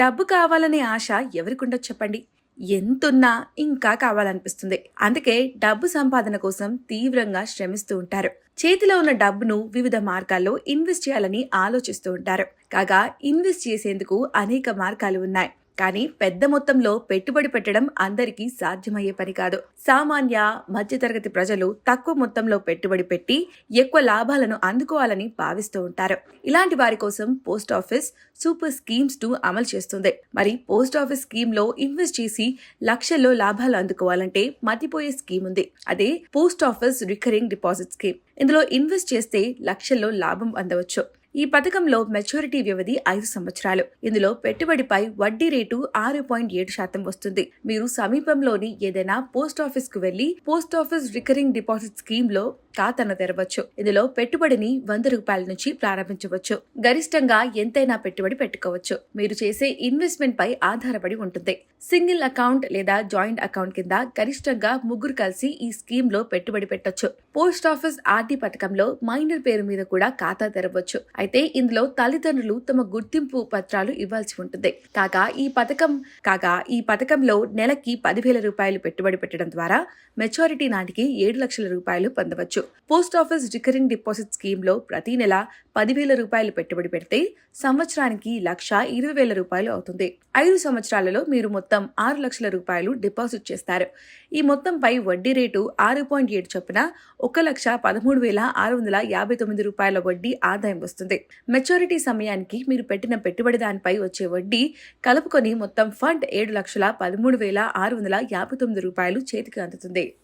డబ్బు కావాలనే ఆశ ఎవరికుండో చెప్పండి. ఎంతున్నా ఇంకా కావాలనిపిస్తుంది. అందుకే డబ్బు సంపాదన కోసం తీవ్రంగా శ్రమిస్తూ ఉంటారు. చేతిలో ఉన్న డబ్బును వివిధ మార్గాల్లో ఇన్వెస్ట్ చేయాలని ఆలోచిస్తూ ఉంటారు. కాగా ఇన్వెస్ట్ చేసేందుకు అనేక మార్గాలు ఉన్నాయి. కానీ పెద్ద మొత్తంలో పెట్టుబడి పెట్టడం అందరికీ సాధ్యమయ్యే పని కాదు. సామాన్య మధ్యతరగతి ప్రజలు తక్కువ మొత్తంలో పెట్టుబడి పెట్టి ఎక్కువ లాభాలను అందుకోవాలని భావిస్తూ ఉంటారు. ఇలాంటి వారి కోసం పోస్ట్ ఆఫీస్ సూపర్ స్కీమ్స్ను అమలు చేస్తుంది. మరి పోస్ట్ ఆఫీస్ స్కీమ్లో ఇన్వెస్ట్ చేసి లక్షల్లో లాభాలు అందుకోవాలంటే మతిపోయే స్కీమ్ ఉంది. అదే post office recurring deposit scheme. ఇందులో ఇన్వెస్ట్ చేస్తే లక్షల్లో లాభం అందవచ్చు. ఈ పథకంలో మెచ్యూరిటీ వ్యవధి ఐదు సంవత్సరాలు. ఇందులో పెట్టుబడిపై వడ్డీ రేటు ఆరు పాయింట్ ఏడు శాతం వస్తుంది. మీరు సమీపంలోని ఏదైనా పోస్ట్ ఆఫీస్కు వెళ్ళి పోస్ట్ ఆఫీస్ రికరింగ్ డిపాజిట్ స్కీమ్లో ఖాతాను తెరవచ్చు ఇందులో పెట్టుబడిని వంద రూపాయల నుంచి ప్రారంభించవచ్చు. గరిష్టంగా ఎంతైనా పెట్టుబడి పెట్టుకోవచ్చు. మీరు చేసే ఇన్వెస్ట్మెంట్ పై ఆధారపడి ఉంటుంది. సింగిల్ అకౌంట్ లేదా జాయింట్ అకౌంట్ కింద గరిష్టంగా ముగ్గురు కలిసి ఈ స్కీమ్లో పెట్టుబడి పెట్టొచ్చు. పోస్ట్ ఆఫీస్ ఆర్డి పథకంలో మైనర్ పేరు మీద కూడా ఖాతా తెరవచ్చు. అయితే ఇందులో తల్లిదండ్రులు తమ గుర్తింపు పత్రాలు ఇవ్వాల్సి ఉంటుంది. కాగా ఈ పథకం కాగా ఈ పథకంలో నెలకి పదివేల రూపాయలు పెట్టుబడి పెట్టడం ద్వారా మెచ్యూరిటీ నాటికి ఏడు లక్షల రూపాయలు పొందవచ్చు. పోస్ట్ ఆఫీస్ రికరింగ్ డిపాజిట్ స్కీమ్లో ప్రతి నెల పదివేల రూపాయలు పెట్టుబడి పెడితే సంవత్సరానికి లక్ష ఇరవై వేల రూపాయలు అవుతుంది. ఐదు సంవత్సరాలలో మీరు మొత్తం ఆరు లక్షల రూపాయలు డిపాజిట్ చేస్తారు. ఈ మొత్తంపై వడ్డీ రేటు ఆరు పాయింట్ ఏడు చొప్పున ఒక లక్ష పదమూడు వేల ఆరు వందల యాభై తొమ్మిది రూపాయల వడ్డీ ఆదాయం వస్తుంది. మెచ్యూరిటీ సమయానికి మీరు పెట్టిన పెట్టుబడి దానిపై వచ్చే వడ్డీ కలుపుకొని మొత్తం ఫండ్ ఏడు లక్షల పదమూడు వేల ఆరు వందల యాభై తొమ్మిది రూపాయలు చేతికి అందుతుంది.